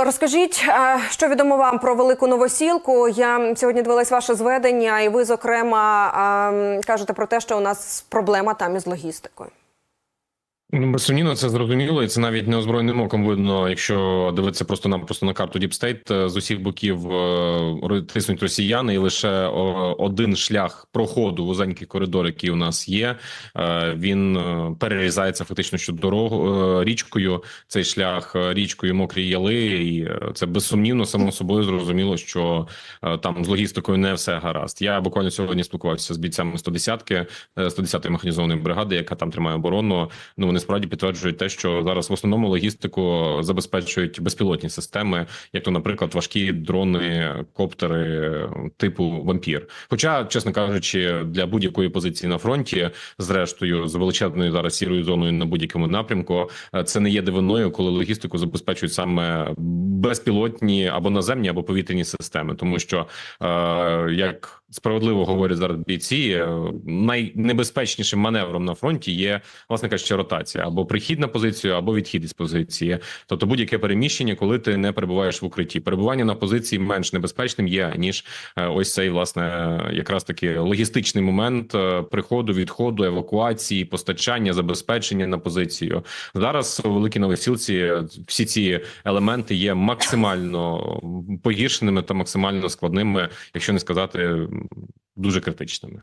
Розкажіть, е, що відомо вам про велику новосілку? Я сьогодні дивилась ваше зведення, і ви, зокрема, ем, кажете про те, що у нас проблема там із логістикою. Ну, безсумнівно, це зрозуміло, і це навіть неозброєним оком видно, якщо дивитися просто на просто на карту Діпстейт з усіх боків е, тиснуть росіяни, і лише один шлях проходу вузенький коридор, який у нас є. е, Він е, перерізається фактично що дорогу річкою. Цей шлях річкою мокрі яли, і це безсумнівно само собою зрозуміло, що там з логістикою не все гаразд. Я буквально сьогодні спілкувався з бійцями 110-ки, е, 110-ї механізованої бригади, яка там тримає оборону. Ну вони справді підтверджують те, що зараз в основному логістику забезпечують безпілотні системи, як то, наприклад, важкі дрони, коптери типу вампір. Хоча, чесно кажучи, для будь-якої позиції на фронті, зрештою, з величезною зараз сірою зоною на будь-якому напрямку, е, це не є дивиною, коли логістику забезпечують саме безпілотні або наземні, або повітряні системи, тому що е, як справедливо говорять зараз бійці, е, найнебезпечнішим маневром на фронті є власне кажучи, ротація або прихід на позицію, або відхід із позиції. Тобто будь-яке переміщення, коли ти не перебуваєш в укритті. Перебування на позиції менш небезпечним є ніж е, ось цей власне якраз таки логістичний момент е, приходу, відходу, евакуації, постачання, забезпечення на позицію. Зараз у великій новосілці всі ці елементи є максимально погіршеними та максимально складними, якщо не сказати дуже критичними.